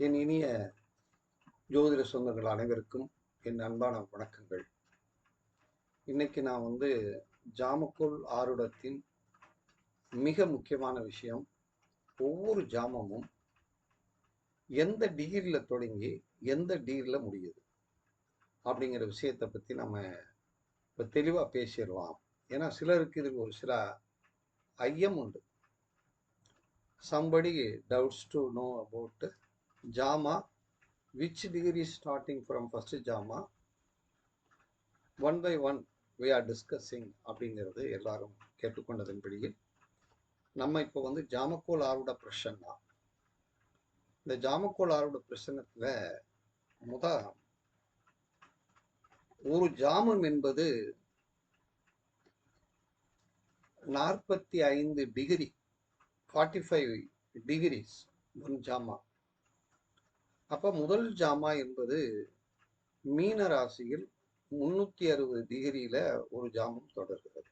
என் இனிய ஜோதிட சொந்தங்கள் அனைவருக்கும் என் அன்பான வணக்கங்கள். இன்னைக்கு நான் வந்து ஜாமக்கோள் ஆருடத்தின் மிக முக்கியமான விஷயம் ஒவ்வொரு ஜாமமும் எந்த டிகிரியில் தொடங்கி எந்த டிகிரியில் முடியுது? அப்படிங்கிற விஷயத்தை பற்றி நம்ம இப்போ தெளிவாக பேசிடலாம். ஏன்னா சிலருக்கு இது ஒரு சில ஐயம் உண்டு. Somebody doubts to know about jama which degree starting from first jama? One by one we are discussing அப்படிங்கிறது எல்லாரும் கேட்டுக்கொண்டதன்படியில் நம்ம இப்போ வந்து ஜாமக்கோல் ஆரோட தான் இந்த ஜாமக்கோல் ஆரோட பிரச்சனத்தில் முத ஒரு ஜாமம் என்பது நாற்பத்தி ஐந்து degree forty five degrees one ஜாமா அப்போ முதல் ஜாமா என்பது மீன ராசியில் முன்னூற்றி அறுபது டிகிரியில் ஒரு ஜாமம் தொடர்கிறது.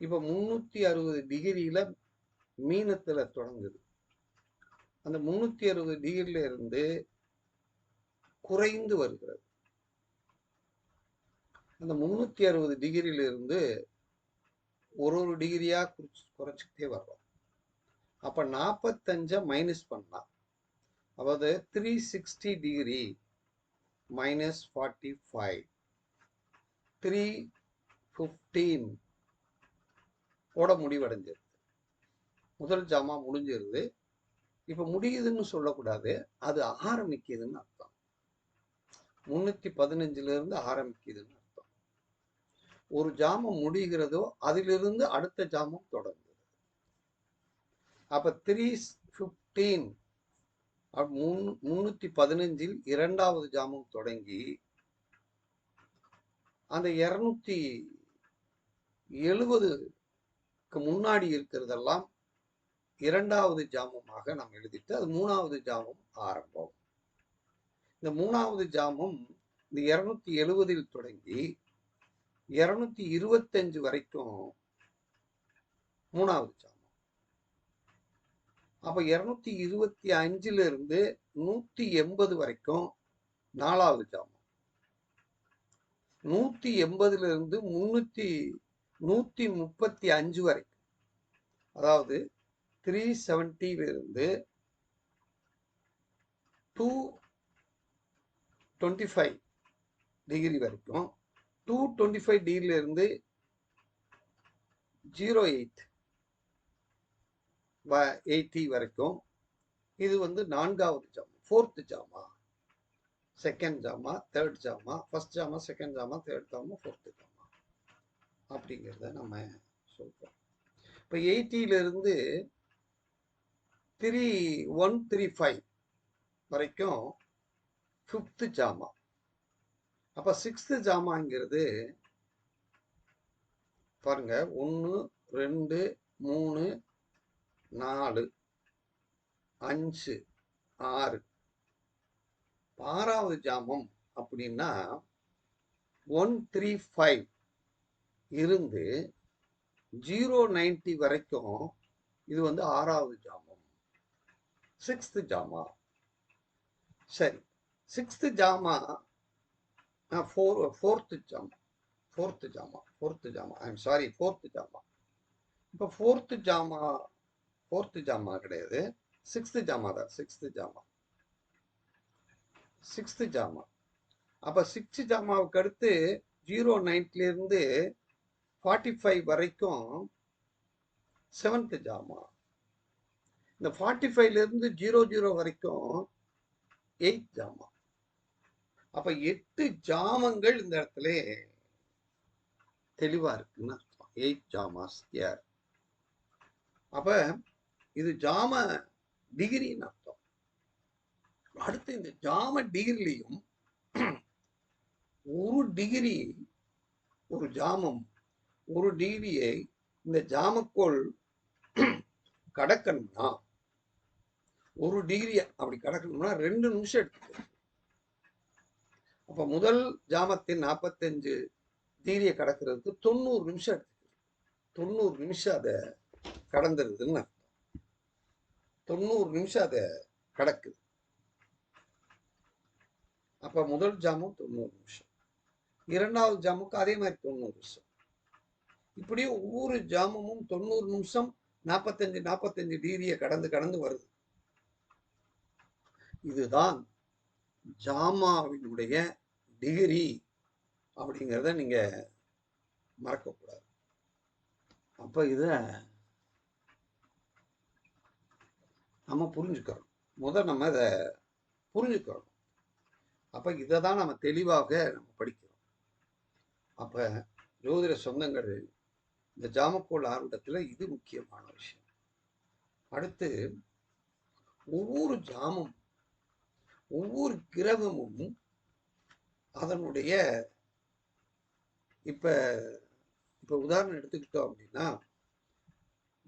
இப்போ முன்னூற்றி அறுபது டிகிரியில் மீனத்தில் தொடங்குது. அந்த முன்னூற்றி அறுபது டிகிரியில இருந்து குறைந்து வருகிறது. அந்த முன்னூற்றி அறுபது டிகிரியிலிருந்து ஒரு ஒரு டிகிரியா குறிச்சு குறைச்சிக்கிட்டே வர்றோம் அப்ப நாற்பத்தஞ்ச மைனஸ் பண்ணலாம் அதாவது three sixty degree minus forty five three fifteen ஓட முடிவடைஞ்சிருது. முதல் ஜாமா முடிஞ்சிருது. இப்போ முடியுதுன்னு சொல்லக்கூடாது. அது ஆரம்பிக்குதுன்னு அர்த்தம். முன்னூற்றி பதினஞ்சிலிருந்து ஆரம்பிக்குதுன்னு அர்த்தம். ஒரு ஜாமம் முடிகிறதோ அதிலிருந்து அடுத்த ஜாமம் தொடங்குது. அப்போ த்ரீ ஃபிஃப்டீன் முன்னூத்தி பதினஞ்சில் இரண்டாவது ஜாமம் தொடங்கி அந்த இருநூத்தி எழுபதுக்கு முன்னாடி இருக்கிறதெல்லாம் இரண்டாவது ஜாமமாக நாம் எழுதிட்டு அது மூணாவது ஜாமம் ஆரம்பம். இந்த மூணாவது ஜாமம் இந்த இருநூத்தி எழுபதில் தொடங்கி இருநூத்தி இருபத்தஞ்சு வரைக்கும் மூணாவது ஜாமம். அப்போ இரநூத்தி இருபத்தி அஞ்சுல இருந்து நூத்தி எண்பது வரைக்கும் நாலாவது ஜாமம். நூத்தி எண்பதுல இருந்து முன்னூத்தி நூத்தி முப்பத்தி அஞ்சு வரைக்கும் அதாவது த்ரீ செவன்டில இருந்து டூ டுவெண்ட்டி ஃபைவ் டிகிரி வரைக்கும் டூ டுவெண்ட்டி ஃபைவ் டிகிரிலேருந்து ஜீரோ எயிட் எயிட்டி வரைக்கும் இது வந்து நான்காவது ஜாமா ஃபோர்த்து ஜாமா செகண்ட் ஜாமா தேர்ட் ஜாமா ஃபர்ஸ்ட் ஜாமா செகண்ட் ஜாமா தேர்ட் ஜாமா ஃபோர்த்து ஜாமா அப்படிங்கிறத நம்ம சொல்கிறோம் இப்போ எயிட்டியிலிருந்து த்ரீ ஒன் த்ரீ ஃபைவ் வரைக்கும் ஃபிஃப்த்து ஜாமா. அப்போ சிக்ஸ்த்து ஜாமாங்கிறது பாருங்க ஒன்று ரெண்டு மூணு நாலு அஞ்சு ஆறு. ஆறாவது ஜாமம் அப்படின்னா ஒன் த்ரீ ஃபைவ் இருந்து ஜீரோ நைன்டி வரைக்கும் இது வந்து ஆறாவது ஜாமம். சிக்ஸ்த்து ஜாமா. சரி. சிக்ஸ்த்து ஜாமா ஃபோர் ஃபோர்த்து ஜாமா ஃபோர்த்து ஜாமா ஃபோர்த்து ஜாமா. ஐம் சாரி ஃபோர்த்து ஜாமா. இப்போ ஃபோர்த்து ஜாமா ஃபோர்த்து ஜாமா கிடையாது. சிக்ஸ்த்து ஜாமா தான். சிக்ஸ்த்து ஜாமா சிக்ஸ்த்து ஜாமா அப்போ சிக்ஸ்த்து ஜாமாவுக்கு அடுத்து ஜீரோ நைன்ட்லேருந்து ஃபார்ட்டி ஃபைவ் வரைக்கும் செவன்த்து ஜாமா இந்த ஃபார்ட்டி ஃபைவ்லேருந்து ஜீரோ ஜீரோ வரைக்கும் எயிட் ஜாமா அப்ப எட்டு ஜாமங்கள் இந்த இடத்துல தெளிவா இருக்குன்னு அர்த்தம். எயிட் ஜாமாஸ் யார் அப்ப இது ஜாம டிகிரின்னு அர்த்தம். அடுத்து இந்த ஜாம டிகிரிலையும் ஒரு டிகிரி ஒரு ஜாமம் ஒரு டிகிரியை இந்த ஜாமக்கோள் கடக்கணும்னா ஒரு டிகிரி அப்படி கடக்கணும்னா ரெண்டு நிமிஷம் எடுத்துக்கணும் அப்ப முதல் ஜாமத்தின் நாற்பத்தஞ்சு டிகிரியை கடக்கிறதுக்கு தொண்ணூறு நிமிஷம் எடுத்துக்கணும் தொண்ணூறு நிமிஷம் அதை கடந்துருதுன்னு தொண்ணூறு நிமிஷம் அதை கடக்குது. அப்ப முதல் ஜாமும் தொண்ணூறு நிமிஷம். இரண்டாவது ஜாமுக்கு அதே மாதிரி தொண்ணூறு நிமிஷம். இப்படி ஒவ்வொரு ஜாமமும் தொண்ணூறு நிமிஷம் நாற்பத்தஞ்சு நாற்பத்தஞ்சு டிகிரியை கடந்து கடந்து வருது. இதுதான் ஜாமாவினுடைய டிகிரி அப்படிங்கிறத நீங்க மறக்கக்கூடாது. அப்போ இதை நம்ம புரிஞ்சுக்கிறோம் முதல் நம்ம இதை புரிஞ்சுக்கிறோம் அப்போ இதை தான் நம்ம தெளிவாக நம்ம படிக்கிறோம். அப்போ ஜோதிட சொந்தங்கள் இந்த ஜாமக்கோள் ஆர்வத்தில் இது முக்கியமான விஷயம். அடுத்து ஒவ்வொரு ஜாமும் ஒவ்வொரு கிரகமும் அதனுடைய இப்போ இப்போ உதாரணம் எடுத்துக்கிட்டோம் அப்படின்னா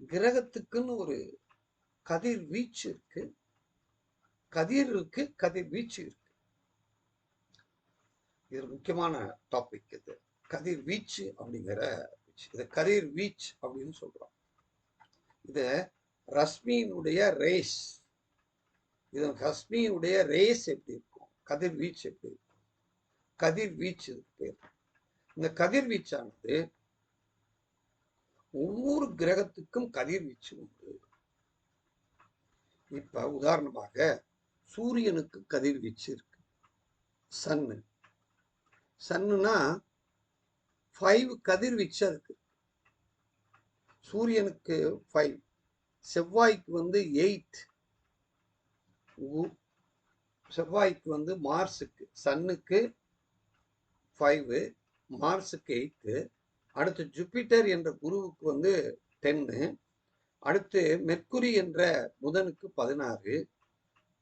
கிரகத்துக்குன்னு ஒரு கதிர் வீச்சு இருக்கு கதிர் இருக்கு. கதிர் வீச்சு இருக்கு இது முக்கியமான டாபிக் இது. கதிர் வீச்சு. அப்படிங்கிற இது கதிர் வீச் அப்படின்னு சொல்றோம். இது ரஷ்மியினுடைய ரேஸ் இது ரஷ்மியினுடைய ரேஸ் எப்படி இருக்கும்? கதிர் வீச்சு எப்படி இருக்கும்? கதிர் வீச்சு பேர். இந்த கதிர்வீச்சானது ஒவ்வொரு கிரகத்துக்கும் கதிர்வீச்சு உண்டு. இப்ப உதாரணமாக சூரியனுக்கு கதிர்வீச்சு இருக்கு. சன்னு. சன்னுனா ஃபைவ் கதிர்வீச்சு இருக்கு. சூரியனுக்கு ஃபைவ் செவ்வாய்க்கு வந்து எயிட் செவ்வாய்க்கு வந்து மார்ஸுக்கு சன்னுக்கு ஃபைவு மார்ஸுக்கு எயித்து அடுத்து ஜூபிட்டர் என்ற குருவுக்கு வந்து டென்னு அடுத்து மெர்க்குரி என்ற புதனுக்கு பதினாறு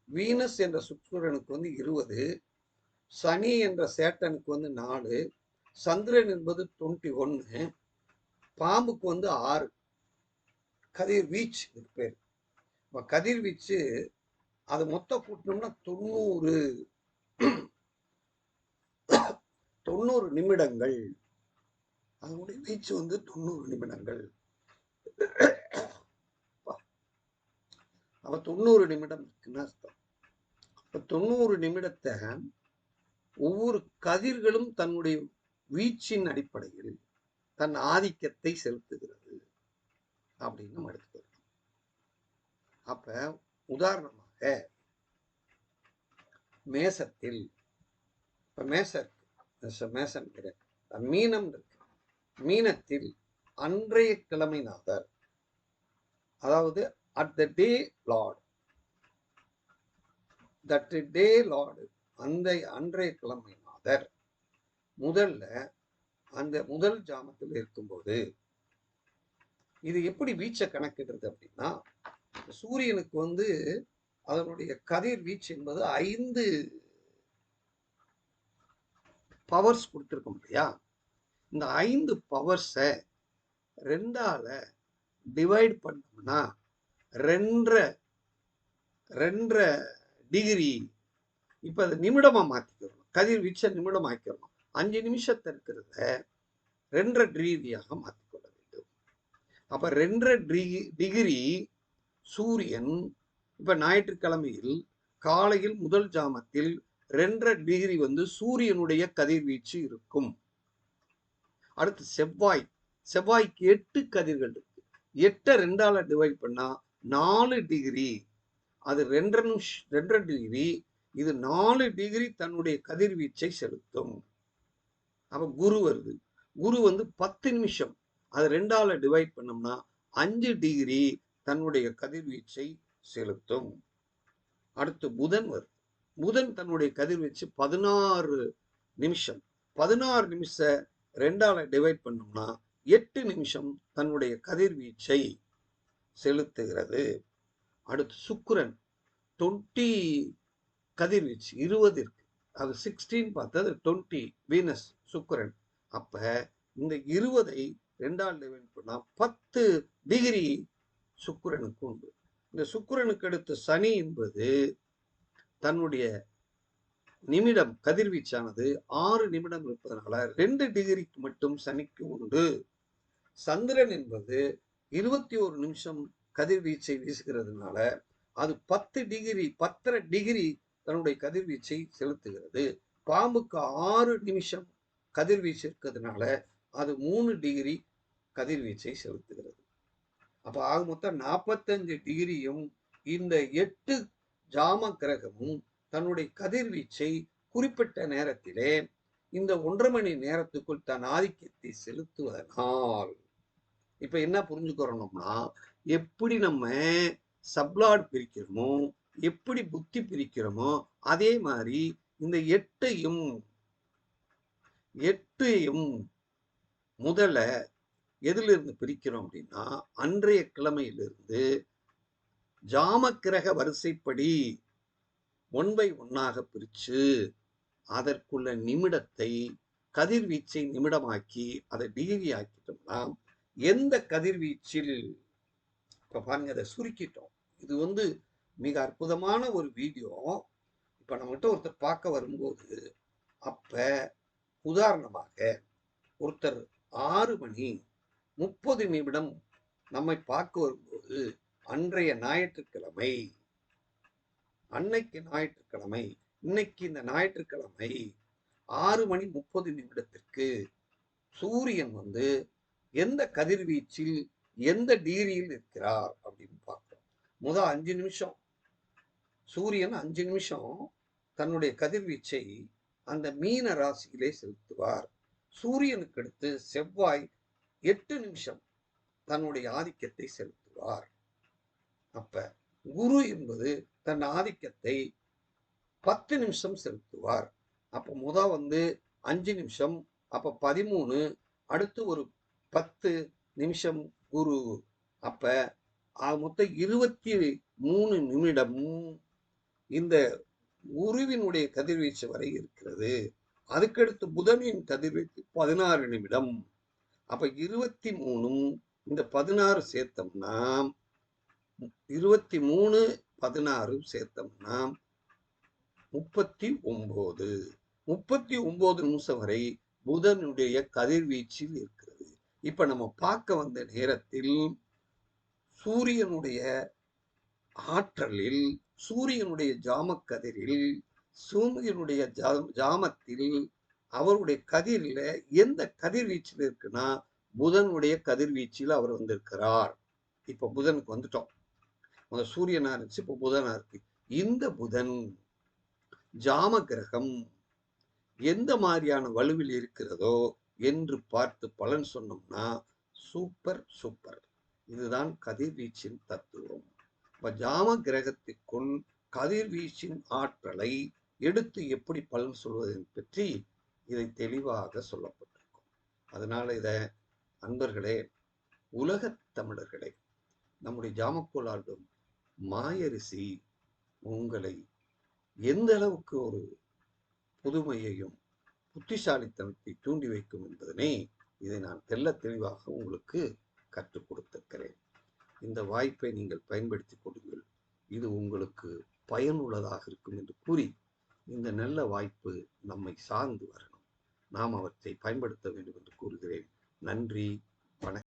வீனஸ் என்ற சுக்கிரனுக்கு வந்து இருபது சனி என்ற சேட்டனுக்கு வந்து நாலு சந்திரன் என்பது டுவெண்ட்டி ஒன்று பாம்புக்கு வந்து ஆறு. கதிர் வீச் இதுக்கு பேர். இப்போ கதிர்வீச்சு அது மொத்தம் கூட்டினோம்னா தொண்ணூறு தொண்ணூறு நிமிடங்கள். அதனுடைய வீச்சு வந்து தொண்ணூறு நிமிடங்கள். அப்ப தொண்ணூறு நிமிடம் இருக்குன்னு அர்த்தம். அப்ப தொண்ணூறு நிமிடத்தை ஒவ்வொரு கதிர்களும் தன்னுடைய வீச்சின் அடிப்படையில் தன் ஆதிக்கத்தை செலுத்துகிறது அப்படின்னு நம்ம எடுத்துக்கிறோம் அப்ப உதாரணமாக மேசத்தில் இப்ப மேச மேசன் மீனம் இருக்கு. மீனத்தில் அன்றைய கிழமைநாதர் அதாவது at the day lord that day lord அந்த அன்றைய கிழமை மாதர் முதல்ல அந்த முதல் ஜாமத்தில் இருக்கும்போது இது எப்படி வீச்சை கணக்கிடுறது அப்படின்னா சூரியனுக்கு வந்து அதனுடைய கதிர் வீச்சு என்பது ஐந்து பவர்ஸ் கொடுத்துருக்கோம் இல்லையா? இந்த ஐந்து பவர்ஸை ரெண்டால டிவைட் பண்ணோம்னா ரெண்டரை ரெண்டரை டிகிரி இப்போ அதை நிமிடமாக மாத்திக்கிறோம் கதிர்வீச்சை நிமிடம் ஆக்கிடணும் அஞ்சு நிமிஷத்தை இருக்கிறத ரெண்டரை டிகிரியாக மாற்றிக்கொள்ள வேண்டும். அப்போ ரெண்டரை டிகிரி டிகிரி சூரியன் இப்போ ஞாயிற்றுக்கிழமையில் காலையில் முதல் ஜாமத்தில் ரெண்டரை டிகிரி வந்து சூரியனுடைய கதிர்வீச்சு இருக்கும். அடுத்து செவ்வாய். செவ்வாய்க்கு எட்டு கதிர்கள் இருக்கு. எட்டை ரெண்டால டிவைட் பண்ணால் நாலு டிகிரி. அது ரெண்டரை நிமிஷம் ரெண்டரை டிகிரி. இது நாலு டிகிரி தன்னுடைய கதிர்வீச்சை செலுத்தும். அப்போ குரு வருது. குரு வந்து பத்து நிமிஷம். அது ரெண்டால டிவைட் பண்ணோம்னா அஞ்சு டிகிரி தன்னுடைய கதிர்வீச்சை செலுத்தும். அடுத்து புதன் வருது. புதன் தன்னுடைய கதிர்வீச்சு பதினாறு நிமிஷம். பதினாறு நிமிஷம் ரெண்டால டிவைட் பண்ணோம்னா எட்டு நிமிஷம் தன்னுடைய கதிர்வீச்சை செலுத்துகிறது. அடுத்து சுக்கிரன் டுவெண்ட்டி கதிர்வீச்சு இருபது இருக்கு அது சிக்ஸ்டீன் பார்த்தது டுவெண்ட்டி வீனஸ் சுக்கிரன். அப்ப இந்த இருபதை ரெண்டால் டிவைட் பண்ணால் பத்து டிகிரி சுக்கிரனுக்கு உண்டு. இந்த சுக்கிரனுக்கு அடுத்த சனி என்பது தன்னுடைய நிமிடம் கதிர்வீச்சானது ஆறு நிமிடம் இருப்பதனால ரெண்டு டிகிரிக்கு மட்டும் சனிக்கு உண்டு. சந்திரன் என்பது இருபத்தி ஒரு நிமிஷம் கதிர்வீச்சை வீசுகிறதுனால அது பத்து டிகிரி பத்தரை டிகிரி தன்னுடைய கதிர்வீச்சை செலுத்துகிறது. பாம்புக்கு ஆறு நிமிஷம் கதிர்வீச்சு இருக்கிறதுனால அது மூணு டிகிரி கதிர்வீச்சை செலுத்துகிறது. அப்ப ஆக மொத்தம் நாற்பத்தஞ்சு டிகிரியும் இந்த எட்டு ஜாம கிரகமும் தன்னுடைய கதிர்வீச்சை குறிப்பிட்ட நேரத்திலே இந்த ஒன்றரை மணி நேரத்துக்குள் தன் ஆதிக்கத்தை செலுத்துவதனால் இப்ப என்ன புரிஞ்சுக்கிறோம்னா எப்படி நம்ம சப்ளாட் பிரிக்கிறோமோ எப்படி புத்தி பிரிக்கிறோமோ அதே மாதிரி இந்த எட்டையும் எட்டையும் முதல்ல எதிலிருந்து பிரிக்கிறோம் அப்படின்னா அன்றைய கிழமையிலிருந்து ஜாமக்கிரக வரிசைப்படி ஒன் பை ஒன்னாக பிரிச்சு அதற்குள்ள நிமிடத்தை கதிர்வீச்சை நிமிடமாக்கி அதை டிகிரி ஆக்கிட்டோம்னா எந்த கதிர்வீச்சில் இப்ப பாருங்க அதை சுருக்கிட்டோம். இது வந்து மிக அற்புதமான ஒரு வீடியோ. இப்ப நம்மகிட்ட ஒருத்தர் பார்க்க வரும்போது அப்ப உதாரணமாக ஒருத்தர் ஆறு மணி முப்பது நிமிடம் நம்மை பார்க்க வரும்போது அன்றைய ஞாயிற்றுக்கிழமை அன்னைக்கு ஞாயிற்றுக்கிழமை இன்னைக்கு இந்த ஞாயிற்றுக்கிழமை ஆறு மணி முப்பது நிமிடத்திற்கு சூரியன் வந்து எந்த கதிர்வீச்சில் எந்த டிகிரியில் இருக்கிறார் அப்படின்னு பார்க்கிறோம். முதல் அஞ்சு நிமிஷம். சூரியன் அஞ்சு நிமிஷம் தன்னுடைய கதிர்வீச்சை அந்த மீன ராசியிலே செலுத்துவார். சூரியனுக்கு அடுத்து செவ்வாய் எட்டு நிமிஷம் தன்னுடைய ஆதிக்கத்தை செலுத்துவார். அப்ப குரு என்பது தன் ஆதிக்கத்தை பத்து நிமிஷம் செலுத்துவார். அப்ப முத வந்து அஞ்சு நிமிஷம் அப்ப பதிமூணு அடுத்து ஒரு பத்து நிமிஷம் குரு. அப்ப மொத்தம் இருபத்தி மூணு நிமிடமும் இந்த குருவினுடைய கதிர்வீச்சு வரை இருக்கிறது. அதுக்கடுத்து புதனின் கதிர்வீச்சு பதினாறு நிமிடம். அப்ப இருபத்தி மூணும் இந்த பதினாறு சேர்த்தோம்னா இருபத்தி மூணு பதினாறு சேர்த்தோம்னா முப்பத்தி ஒன்பது முப்பத்தி ஒன்பது நிமிஷம் வரை புதனுடைய கதிர்வீச்சில் இருக்கு. இப்ப நம்ம பார்க்க வந்த நேரத்தில் சூரியனுடைய ஆற்றலில் சூரியனுடைய ஜாமக்கதிரில் சூரியனுடைய ஜா- ஜாமத்தில் அவருடைய கதிரில எந்த கதிர்வீச்சில் இருக்குன்னா புதனுடைய கதிர்வீச்சில் அவர் வந்திருக்கிறார். இப்ப புதனுக்கு வந்துட்டோம். முதல் சூரியனா இருந்துச்சு இப்போ புதனா இருக்கு. இந்த புதன் ஜாம கிரகம் எந்த மாதிரியான வலுவில் இருக்கிறதோ என்று பார்த்து பலன் சொன்னோம்னா சூப்பர் சூப்பர் இதுதான் கதிர்வீச்சின் தத்துவம். இப்ப ஜாம கிரகத்திற்குள் கதிர்வீச்சின் ஆற்றலை எடுத்து எப்படி பலன் சொல்வது பற்றி இதை தெளிவாக சொல்லப்பட்டிருக்கும். அதனால இத அன்பர்களே உலகத் தமிழர்களே நம்முடைய ஜாமக்கோல் மாயரிசி உங்களை எந்த அளவுக்கு ஒரு புதுமையையும் புத்திசாலித்தனத்தை தூண்டி வைக்கும் என்பதனை இதை நான் தெல்ல தெளிவாக உங்களுக்கு கற்றுக் கொடுத்திருக்கிறேன். இந்த வாய்ப்பை நீங்கள் பயன்படுத்திக் கொள்ளுங்கள். இது உங்களுக்கு பயனுள்ளதாக இருக்கும் என்று கூறி இந்த நல்ல வாய்ப்பு நம்மை சார்ந்து வரணும். நாம் அவற்றை பயன்படுத்த வேண்டும் என்று கூறுகிறேன். நன்றி. வணக்கம்.